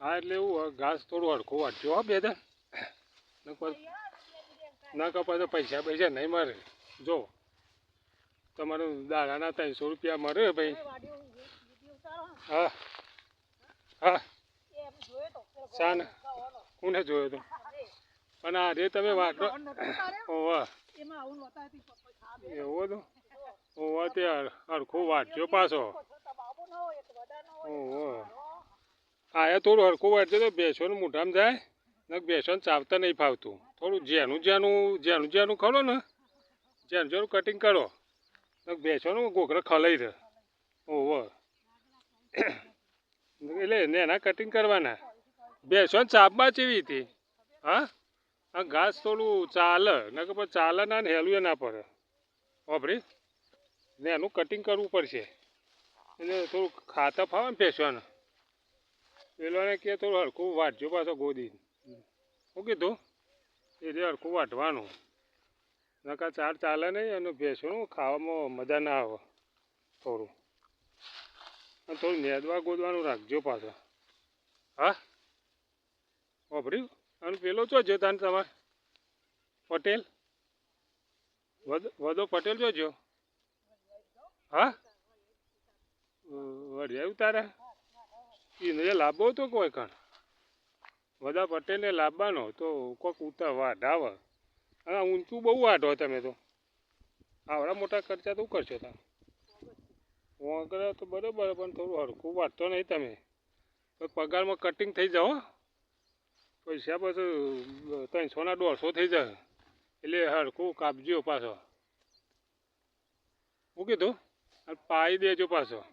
હા, એટલે એવું ઘાસ થોડું હરખું વાંચજો હો, બે દા નકર ના કપાય તો પૈસા પૈસા નહીં મળે જો, તમારું દાડાના ત્રણસો રૂપિયા મળે ભાઈ. હા હા. શાને, કોને જોયો તો? પણ આ રે તમે વાંચો ઓવા એવો તો? ઓવા તે હરખો વાંચ્યો પાછો. ઓહો. આયા થોડું હરખું વાંચજો તો બેસવાનું મોઢામાં જાય, ને બેસવાનું ચાવતા નહીં ફાવતું. થોડું જેનું જેનું જેનું જેનું ખરો ને? જેનું જેનું કટિંગ કરો. ને બેસવાનું ગોખરા ખલાઈ રહે ઓવો એટલે એના કટિંગ કરવાના. બેસવાનું ચાપમાં ચેવી હતી. હા? આ ઘાસ થોડું ચાલે, નકર પછી ચાલે ના ને હેલું ના પડે. વાપરી ને એનું કટિંગ કરવું પડશે. એટલે થોડું ખાતા ફાવે ને બેસવાનું પેલોને કે થોડું હરખું વાટજો પાછો ગોદી. હું કીધું? એ જે હરખું વાટવાનું. નકા ચાર ચાલે નહીં અને ભેસણું ખાવામાં મજા ના આવે થોડું. અને થોડું નેદવા ગોદવાનું રાખજો પાછો. હા? વાપર્યું? અને પેલો ચો જતા ને તમારે? પટેલ? વધો પટેલ જોજો હા? વડિયા ઉતારા એને લાભો તો કોઈ કણ? બધા પટેલને લાભવાનો તો કોઈક ઉતાર વાઢ આવે. હા ઊંચું બહુ વાઢો તમે તો. આવડા મોટા ખર્ચા તો કરશો તમે. વગર તો બરાબર, પણ થોડું હરખું વાંચતો નહીં તમે. પગારમાં કટિંગ થઈ જાઓ પૈસા પછી ત્રણસોના દોઢસો થઈ જાય. એટલે હરખું કાપજો પાછો. હું કીધું? અને પાઈ દેજો પાછો.